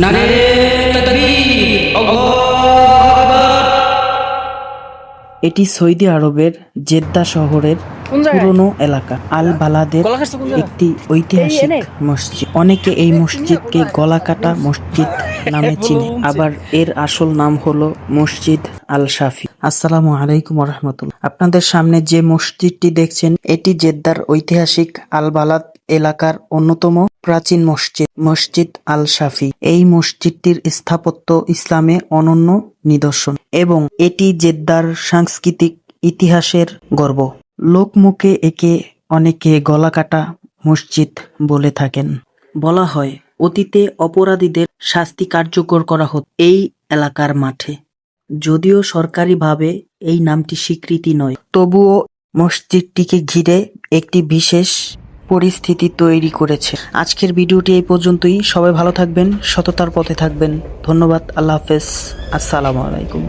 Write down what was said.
নারে তাকবীর এটি সৌদি আরবের জেদ্দা শহরের পুরনো এলাকা। আল বালাদের? একটি ঐতিহাসিক মসজিদ। অনেকে এই মসজিদকে গলাকাটা মসজিদ নামে চিনে। আবার এর আসল নাম হলো মসজিদ আল শাফি আসসালামু আলাইকুম রহমতুল্লাহ। আপনাদের সামনে যে মসজিদটি দেখছেন এটি জেদ্দার ঐতিহাসিক আল বালাদ এলাকার অন্যতম প্রাচীন মসজিদ মসজিদ আল শাফি এই মসজিদটির স্থাপত্য ইসলামে অনন্য নিদর্শন এবং এটি জেদ্দার সাংস্কৃতিক ইতিহাসের গর্ব। লোকমুখে একে অনেকে গলাকাটা মসজিদ বলে থাকেন। বলা হয় অতীতে অপরাধীদের শাস্তি কার্যকর করা হতো এই এলাকার মাঠে। যদিও সরকারিভাবে এই নামটি স্বীকৃতি নয়, তবুও মসজিদটিকে ঘিরে একটি বিশেষ পরিস্থিতি তৈরি করেছে। আজকের ভিডিওটি এই পর্যন্তই। সবাই ভালো থাকবেন, সততার পথে থাকবেন। ধন্যবাদ, আল্লাহ হাফেজ। আসসালামু আলাইকুম।